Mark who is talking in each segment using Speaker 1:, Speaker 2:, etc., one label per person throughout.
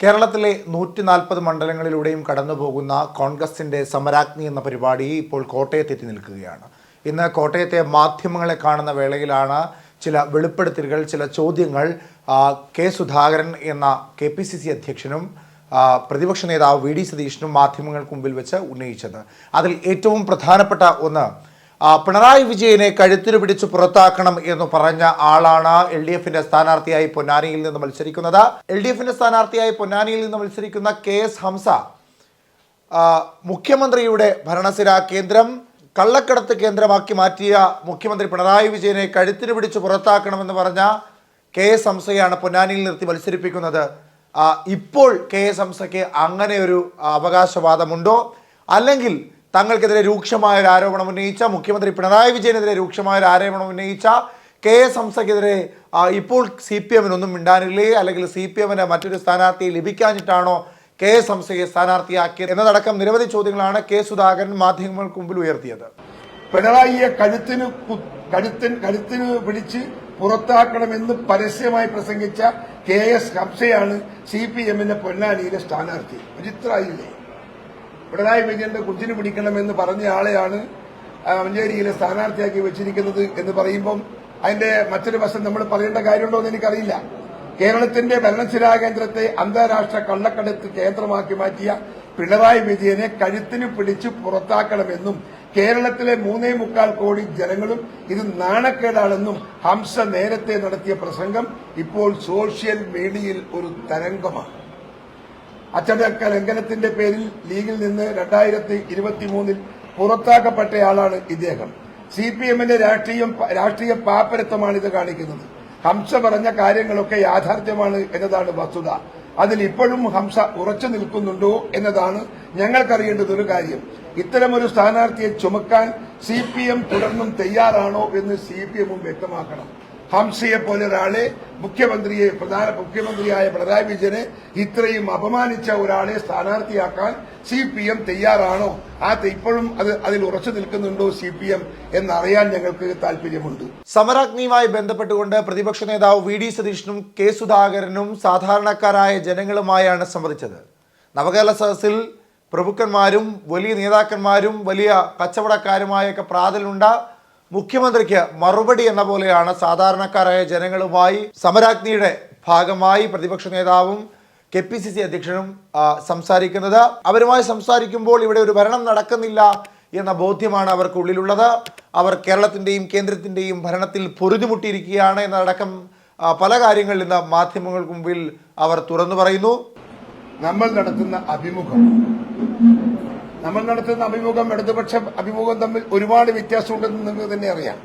Speaker 1: കേരളത്തിലെ നൂറ്റി നാൽപ്പത് മണ്ഡലങ്ങളിലൂടെയും കടന്നുപോകുന്ന കോൺഗ്രസിന്റെ സമരാഗ്നി എന്ന പരിപാടി ഇപ്പോൾ കോട്ടയത്തെത്തി നിൽക്കുകയാണ്. ഇന്ന് കോട്ടയത്തെ മാധ്യമങ്ങളെ കാണുന്ന വേളയിലാണ് ചില വെളിപ്പെടുത്തലുകൾ ചില ചോദ്യങ്ങൾ കെ സുധാകരൻ എന്ന കെ പി സി സി അധ്യക്ഷനും പ്രതിപക്ഷ നേതാവ് വി ഡി സതീശനും മാധ്യമങ്ങൾക്ക് മുമ്പിൽ വെച്ച് ഉന്നയിച്ചത്. അതിൽ ഏറ്റവും പ്രധാനപ്പെട്ട ഒന്ന് പിണറായി വിജയനെ കഴുത്തിന് പിടിച്ച് പുറത്താക്കണം എന്ന് പറഞ്ഞ ആളാണ് എൽ ഡി എഫിന്റെ സ്ഥാനാർത്ഥിയായി പൊന്നാനിയിൽ നിന്ന് മത്സരിക്കുന്നത്. എൽ ഡി എഫിന്റെ സ്ഥാനാർത്ഥിയായി പൊന്നാനിയിൽ നിന്ന് മത്സരിക്കുന്ന കെ എസ് ഹംസ മുഖ്യമന്ത്രിയുടെ ഭരണസിര കേന്ദ്രം കള്ളക്കടത്ത് കേന്ദ്രമാക്കി മാറ്റിയ മുഖ്യമന്ത്രി പിണറായി വിജയനെ കഴുത്തിന് പിടിച്ച് പുറത്താക്കണമെന്ന് പറഞ്ഞ കെ എസ് ഹംസയാണ് പൊന്നാനിയിൽ നിർത്തി മത്സരിപ്പിക്കുന്നത്. ഇപ്പോൾ കെ എസ് ഹംസയ്ക്ക് അങ്ങനെ ഒരു അവകാശവാദമുണ്ടോ? അല്ലെങ്കിൽ തങ്ങൾക്കെതിരെ രൂക്ഷമായ ഒരു ആരോപണം ഉന്നയിച്ച മുഖ്യമന്ത്രി പിണറായി വിജയനെതിരെ രൂക്ഷമായ ഒരു ആരോപണം ഉന്നയിച്ച കെ എസ് ഹംസയ്ക്കെതിരെ ഇപ്പോൾ സി പി എമ്മിനൊന്നും മിണ്ടാനില്ലേ? അല്ലെങ്കിൽ സി പി എമ്മിന് മറ്റൊരു സ്ഥാനാർത്ഥിയെ ലഭിക്കാഞ്ഞിട്ടാണോ കെ എസ് ഹംസയെ സ്ഥാനാർത്ഥിയാക്കിയത്? എന്നതടക്കം നിരവധി ചോദ്യങ്ങളാണ് കെ സുധാകരൻ മാധ്യമങ്ങൾക്ക് മുമ്പിൽ ഉയർത്തിയത്.
Speaker 2: പിണറായിയെ കഴുത്തിന് കഴുത്തിന് കഴുത്തിന് പിടിച്ച് പുറത്താക്കണമെന്ന് പരസ്യമായി പ്രസംഗിച്ച കെ എസ് ഹംസയാണ് സി പി എമ്മിന്റെ പൊന്നാനിയിലെ സ്ഥാനാർത്ഥി. വിചിത്രായില്ലേ പിണറായി വിജയന്റെ കുഞ്ചിന് പിടിക്കണമെന്ന് പറഞ്ഞ ആളെയാണ് മഞ്ചേരിയിലെ സ്ഥാനാർത്ഥിയാക്കി വെച്ചിരിക്കുന്നത് എന്ന് പറയുമ്പം അതിന്റെ മറ്റൊരു വശം നമ്മൾ പറയേണ്ട കാര്യമുണ്ടോ എന്ന് എനിക്കറിയില്ല. കേരളത്തിന്റെ ഭരണശിലാ കേന്ദ്രത്തെ അന്താരാഷ്ട്ര കള്ളക്കടത്ത് കേന്ദ്രമാക്കി മാറ്റിയ പിണറായി വിജയനെ കഴുത്തിന് പിടിച്ച് പുറത്താക്കണമെന്നും കേരളത്തിലെ മൂന്നേ മുക്കാൽ കോടി ജനങ്ങളും ഇത് നാണക്കേടാണെന്നും ഹംസ നേരത്തെ നടത്തിയ പ്രസംഗം ഇപ്പോൾ സോഷ്യൽ മീഡിയയിൽ ഒരു തരംഗമാണ്. അച്ചടക്ക ലംഘനത്തിന്റെ പേരിൽ ലീഗിൽ നിന്ന് രണ്ടായിരത്തി ഇരുപത്തിമൂന്നിൽ പുറത്താക്കപ്പെട്ടയാളാണ് ഇദ്ദേഹം. സി പി എമ്മിന്റെ രാഷ്ട്രീയം രാഷ്ട്രീയ പാപ്പരത്വമാണ് ഇത് കാണിക്കുന്നത്. ഹംസ പറഞ്ഞ കാര്യങ്ങളൊക്കെ യാഥാർത്ഥ്യമാണ് എന്നതാണ് വസ്തുത. അതിൽ ഇപ്പോഴും ഹംസ ഉറച്ചു നിൽക്കുന്നുണ്ടോ എന്നതാണ് ഞങ്ങൾക്കറിയേണ്ടത് ഒരു കാര്യം. ഇത്തരമൊരു സ്ഥാനാർത്ഥിയെ ചുമക്കാൻ സി പി എം തുടർന്നും തയ്യാറാണോ എന്ന് സി പി എമ്മും വ്യക്തമാക്കണം. ഹംസയെ പോലെ ഒരാളെ മുഖ്യമന്ത്രിയെ പ്രധാന മുഖ്യമന്ത്രിയായ പിണറായി വിജയനെ ഇത്രയും അപമാനിച്ച ഒരാളെ സ്ഥാനാർത്ഥിയാക്കാൻ സി പി എം തയ്യാറാണോ? ആ ഇപ്പോഴും അത് അതിൽ ഉറച്ചു നിൽക്കുന്നുണ്ടോ സി പി എം എന്നറിയാൻ ഞങ്ങൾക്ക് താല്പര്യമുണ്ട്
Speaker 1: സമരാഗ്നിയുമായി ബന്ധപ്പെട്ടുകൊണ്ട് പ്രതിപക്ഷ നേതാവ് വി ഡി സതീഷിനും കെ സുധാകരനും സാധാരണക്കാരായ ജനങ്ങളുമായാണ് സംവദിച്ചത്. നവകേരള സദസ്സിൽ പ്രഭുക്കന്മാരും വലിയ നേതാക്കന്മാരും വലിയ കച്ചവടക്കാരുമായൊക്കെ പ്രാതലുണ്ട് മുഖ്യമന്ത്രിക്ക് മറുപടി എന്ന പോലെയാണ് സാധാരണക്കാരായ ജനങ്ങളുമായി സമരാഗ്നിയുടെ ഭാഗമായി പ്രതിപക്ഷ നേതാവും കെ പി സി സി അധ്യക്ഷനും സംസാരിക്കുന്നത്. അവരുമായി സംസാരിക്കുമ്പോൾ ഇവിടെ ഒരു ഭരണം നടക്കുന്നില്ല എന്ന ബോധ്യമാണ് അവർക്കുള്ളിലുള്ളത് അവർ കേരളത്തിന്റെയും കേന്ദ്രത്തിന്റെയും ഭരണത്തിൽ പൊരുതിമുട്ടിയിരിക്കുകയാണ് എന്നതടക്കം പല കാര്യങ്ങളിൽ നിന്ന് മാധ്യമങ്ങൾക്ക് മുമ്പിൽ അവർ തുറന്നു പറയുന്നു.
Speaker 2: നമ്മൾ നടത്തുന്ന അഭിമുഖം നമ്മൾ നടത്തുന്ന അഭിമുഖം ഇടതുപക്ഷ അഭിമുഖം തമ്മിൽ ഒരുപാട് വ്യത്യാസമുണ്ടെന്ന് നിങ്ങൾക്ക് തന്നെ അറിയാം.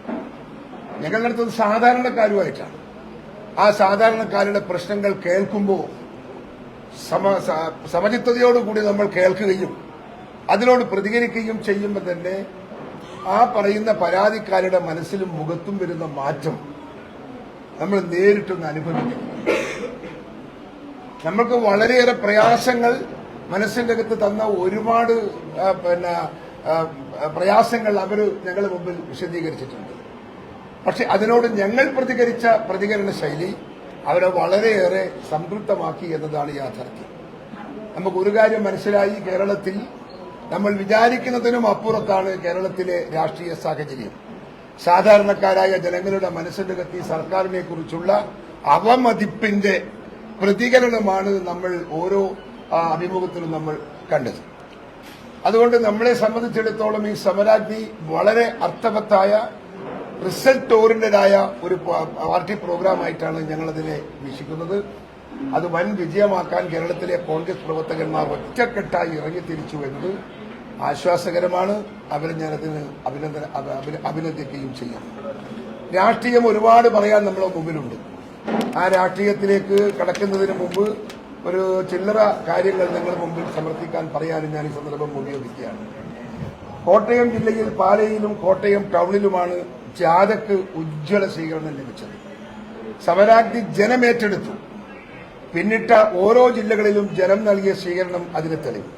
Speaker 2: ഞങ്ങൾ നടത്തുന്നത് സാധാരണക്കാരുമായിട്ടാണ്. ആ സാധാരണക്കാരുടെ പ്രശ്നങ്ങൾ കേൾക്കുമ്പോൾ സമ സമചിത്തതയോടുകൂടി നമ്മൾ കേൾക്കുകയും അതിനോട് പ്രതികരിക്കുകയും ചെയ്യുമ്പോൾ തന്നെ ആ പറയുന്ന പരാതിക്കാരുടെ മനസ്സിലും മുഖത്തും വരുന്ന മാറ്റം നമ്മൾ നേരിട്ടൊന്ന് അനുഭവിക്കുന്നു നമ്മൾക്ക് വളരെയേറെ പ്രയാസങ്ങൾ മനസ്സിന്റെ അകത്ത് തന്ന ഒരുപാട് പിന്നെ പ്രയാസങ്ങൾ അവർ ഞങ്ങളുടെ മുമ്പിൽ വിശദീകരിച്ചിട്ടുണ്ട്. പക്ഷെ അതിനോട് ഞങ്ങൾ പ്രതികരിച്ച പ്രതികരണ ശൈലി അവരെ വളരെയേറെ സംതൃപ്തമാക്കി എന്നതാണ് യാഥാർത്ഥ്യം. നമുക്ക് ഒരു കാര്യം മനസ്സിലായി കേരളത്തിൽ നമ്മൾ വിചാരിക്കുന്നതിനും അപ്പുറത്താണ് കേരളത്തിലെ രാഷ്ട്രീയ സാഹചര്യം. സാധാരണക്കാരായ ജനങ്ങളുടെ മനസ്സിന്റെ കത്തി സർക്കാരിനെ കുറിച്ചുള്ള അവമതിപ്പിന്റെ പ്രതികരണമാണ് നമ്മൾ ഓരോ അഭിമുഖത്തിലും നമ്മൾ കണ്ടത്. അതുകൊണ്ട് നമ്മളെ സംബന്ധിച്ചിടത്തോളം ഈ സമരാഗ്നി വളരെ അർത്ഥവത്തായ റിസൾട്ട് ഓറിയന്റഡായ ഒരു പാർട്ടി പ്രോഗ്രാമായിട്ടാണ് ഞങ്ങളതിനെ വീക്ഷിക്കുന്നത്. അത് വൻ വിജയമാക്കാൻ കേരളത്തിലെ കോൺഗ്രസ് പ്രവർത്തകന്മാർ ഒറ്റക്കെട്ടായി ഇറങ്ങി തിരിച്ചു എന്നത് ആശ്വാസകരമാണ്. അവരെ ഞാനതിന് അഭിനന്ദന അഭ- അഭി- അഭിനന്ദിക്കുകയും ചെയ്യാം രാഷ്ട്രീയം ഒരുപാട് പറയാൻ നമ്മളെ മുമ്പിലുണ്ട്. ആ രാഷ്ട്രീയത്തിലേക്ക് കടക്കുന്നതിന് മുമ്പ് ഒരു ചില്ലറ കാര്യങ്ങൾ നിങ്ങളുടെ മുമ്പിൽ സമർപ്പിക്കാൻ പറയാനും ഞാൻ ഈ സന്ദർഭം ഉപയോഗിക്കുകയാണ്. കോട്ടയം ജില്ലയിൽ പാലയിലും കോട്ടയം ടൗണിലുമാണ് ജാഥക്ക് ഉജ്ജ്വല സ്വീകരണം ലഭിച്ചത്. സമരാഗ്നി ജനമേറ്റെടുത്തു പിന്നിട്ട ഓരോ ജില്ലകളിലും ജനം നൽകിയ സ്വീകരണം അതിന് തെളിവ്.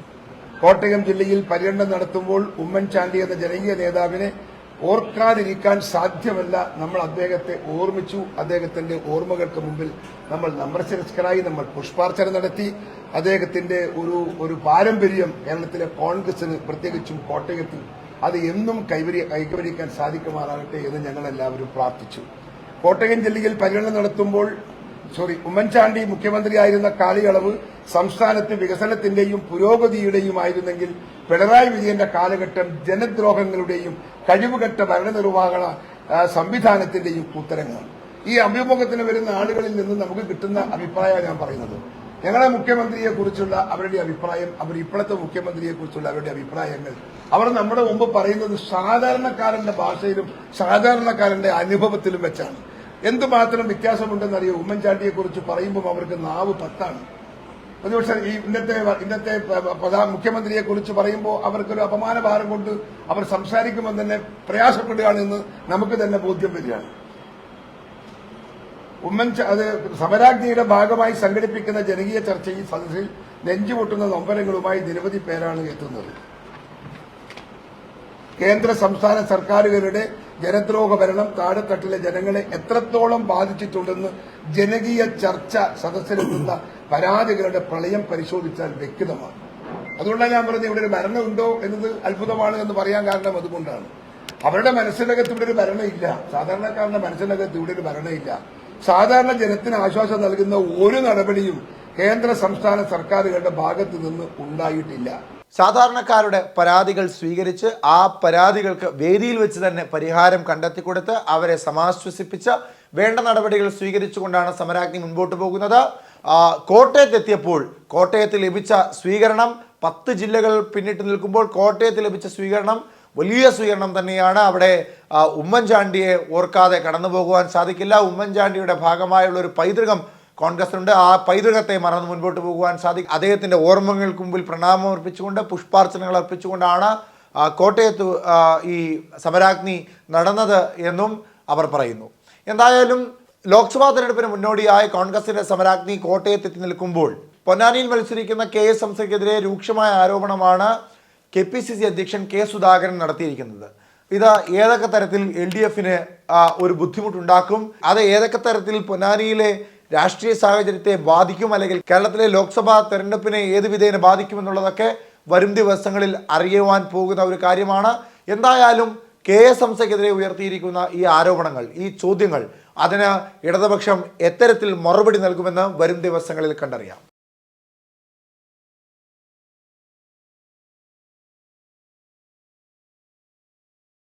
Speaker 2: കോട്ടയം ജില്ലയിൽ പര്യടനം നടത്തുമ്പോൾ ഉമ്മൻചാണ്ടി എന്ന ജനകീയ നേതാവിനെ ഓർക്കാതിരിക്കാൻ സാധ്യമല്ല. നമ്മൾ അദ്ദേഹത്തെ ഓർമ്മിച്ചു. അദ്ദേഹത്തിന്റെ ഓർമ്മകൾക്ക് മുമ്പിൽ നമ്മൾ നമ്രശിരസ്കരായി നമ്മൾ പുഷ്പാർച്ചന നടത്തി. അദ്ദേഹത്തിന്റെ ഒരു ഒരു പാരമ്പര്യം കേരളത്തിലെ കോൺഗ്രസിന് പ്രത്യേകിച്ചും കോട്ടയത്തിൽ അത് എന്നും കൈവരി കൈവരിക്കാൻ സാധിക്കുമാറാകട്ടെ എന്ന് ഞങ്ങൾ എല്ലാവരും പ്രാർത്ഥിച്ചു. കോട്ടയം ജില്ലയിൽ പര്യടനം നടത്തുമ്പോൾ സോറി ഉമ്മൻചാണ്ടി മുഖ്യമന്ത്രിയായിരുന്ന കാലയളവ് സംസ്ഥാനത്ത് വികസനത്തിന്റെയും പുരോഗതിയുടെയും ആയിരുന്നെങ്കിൽ പിണറായി വിജയന്റെ കാലഘട്ടം ജനദ്രോഹങ്ങളുടെയും കഴിവുകെട്ട ഭരണനിർവഹണ സംവിധാനത്തിന്റെയും ഉത്തരങ്ങളാണ്. ഈ അഭിമുഖത്തിന് വരുന്ന ആളുകളിൽ നിന്ന് നമുക്ക് കിട്ടുന്ന അഭിപ്രായമാണ് ഞാൻ പറയുന്നത്. ഞങ്ങളെ മുഖ്യമന്ത്രിയെ കുറിച്ചുള്ള അവരുടെ അഭിപ്രായം അവർ ഇപ്പോഴത്തെ മുഖ്യമന്ത്രിയെ കുറിച്ചുള്ള അവരുടെ അഭിപ്രായങ്ങൾ അവർ നമ്മുടെ മുമ്പ് പറയുന്നത് സാധാരണക്കാരന്റെ ഭാഷയിലും സാധാരണക്കാരന്റെ അനുഭവത്തിലും വെച്ചാണ്. എന്തുമാത്രം വ്യത്യാസമുണ്ടെന്നറിയോ? ഉമ്മൻചാണ്ടിയെ കുറിച്ച് പറയുമ്പോൾ അവർക്ക് നാവ് പത്താണ്. പ്രതിപക്ഷ ഈ ഇന്നത്തെ ഇന്നത്തെ പ്രധാന മുഖ്യമന്ത്രിയെ കുറിച്ച് പറയുമ്പോൾ അവർക്കൊരു അപമാനഭാരം കൊണ്ട് അവർ സംസാരിക്കുമ്പോൾ തന്നെ പ്രയാസപ്പെടുകയാണെന്ന് നമുക്ക് തന്നെ ബോധ്യം വരികയാണ്. ഉമ്മൻ അത് സമരാജ്ഞിയുടെ ഭാഗമായി സംഘടിപ്പിക്കുന്ന ജനകീയ ചർച്ചയിൽ സദസ്സിൽ നെഞ്ചുപൊട്ടുന്ന നൊമ്പരങ്ങളുമായി നിരവധി പേരാണ് എത്തുന്നത്. കേന്ദ്ര സംസ്ഥാന സർക്കാരുകളുടെ ജനദ്രോഹ ഭരണം താഴെത്തട്ടിലെ ജനങ്ങളെ എത്രത്തോളം ബാധിച്ചിട്ടുണ്ടെന്ന് ജനകീയ ചർച്ച സദസ്സിലെത്തുന്ന പരാതികളുടെ പ്രളയം പരിശോധിച്ചാൽ വ്യക്തമാണ്. അതുകൊണ്ടാണ് ഞാൻ പറഞ്ഞത് ഇവിടെ ഒരു ഭരണമുണ്ടോ എന്നത് അത്ഭുതമാണ് എന്ന് പറയാൻ കാരണം അതുകൊണ്ടാണ്. അവരുടെ മനസ്സിനകത്ത് ഇവിടെ ഒരു ഭരണമില്ല. സാധാരണക്കാരന്റെ മനസ്സിനകത്ത് ഇവിടെ ഒരു ഭരണമില്ല. സാധാരണ ജനത്തിന് ആശ്വാസം നൽകുന്ന ഒരു നടപടിയും കേന്ദ്ര സംസ്ഥാന സർക്കാരുകളുടെ ഭാഗത്തു നിന്ന് ഉണ്ടായിട്ടില്ല.
Speaker 1: സാധാരണക്കാരുടെ പരാതികൾ സ്വീകരിച്ച് ആ പരാതികൾക്ക് വേദിയിൽ വെച്ച് തന്നെ പരിഹാരം കണ്ടെത്തിക്കൊടുത്ത് അവരെ സമാശ്വസിപ്പിച്ച് വേണ്ട നടപടികൾ സ്വീകരിച്ചുകൊണ്ടാണ് സമരാജ്ഞി മുൻപോട്ട് പോകുന്നത്. കോട്ടയത്തെത്തിയപ്പോൾ കോട്ടയത്ത് ലഭിച്ച സ്വീകരണം പത്ത് ജില്ലകൾ പിന്നിട്ട് നിൽക്കുമ്പോൾ കോട്ടയത്ത് ലഭിച്ച സ്വീകരണം വലിയ സ്വീകരണം തന്നെയാണ്. അവിടെ ഉമ്മൻചാണ്ടിയെ ഓർക്കാതെ കടന്നു പോകുവാൻ സാധിക്കില്ല. ഉമ്മൻചാണ്ടിയുടെ ഭാഗമായുള്ള ഒരു പൈതൃകം കോൺഗ്രസിനുണ്ട്. ആ പൈതൃകത്തെ മറന്ന് മുൻപോട്ട് പോകുവാൻ സാധിക്കും. അദ്ദേഹത്തിന്റെ ഓർമ്മകൾക്ക് മുമ്പിൽ പ്രണാമം അർപ്പിച്ചുകൊണ്ട് പുഷ്പാർച്ചനകൾ അർപ്പിച്ചുകൊണ്ടാണ് കോട്ടയത്ത് ഈ സമരാഗ്നി നടന്നത് എന്നും അവർ പറയുന്നു. എന്തായാലും ലോക്സഭാ തെരഞ്ഞെടുപ്പിന് മുന്നോടിയായി കോൺഗ്രസിന്റെ സമരാഗ്നി കോട്ടയത്ത് എത്തി നിൽക്കുമ്പോൾ പൊന്നാനിയിൽ മത്സരിക്കുന്ന കെ എസ് എംസിക്കെതിരെ രൂക്ഷമായ ആരോപണമാണ് കെ പി സി സി അധ്യക്ഷൻ കെ സുധാകരൻ നടത്തിയിരിക്കുന്നത്. ഇത് ഏതൊക്കെ തരത്തിൽ എൽ ഡി എഫിന് ഒരു ബുദ്ധിമുട്ടുണ്ടാക്കും? അത് ഏതൊക്കെ തരത്തിൽ പൊന്നാനിയിലെ രാഷ്ട്രീയ സാഹചര്യത്തെ ബാധിക്കും അല്ലെങ്കിൽ കേരളത്തിലെ ലോക്സഭാ തെരഞ്ഞെടുപ്പിനെ ഏത് വിധേന ബാധിക്കുമെന്നുള്ളതൊക്കെ വരും ദിവസങ്ങളിൽ അറിയുവാൻ പോകുന്ന ഒരു കാര്യമാണ്. എന്തായാലും കെ എസ് ഹംസയ്ക്കെതിരെ ഉയർത്തിയിരിക്കുന്ന ഈ ആരോപണങ്ങൾ ഈ ചോദ്യങ്ങൾ അതിന് ഇടതുപക്ഷം എത്തരത്തിൽ മറുപടി നൽകുമെന്ന് വരും ദിവസങ്ങളിൽ കണ്ടറിയാം.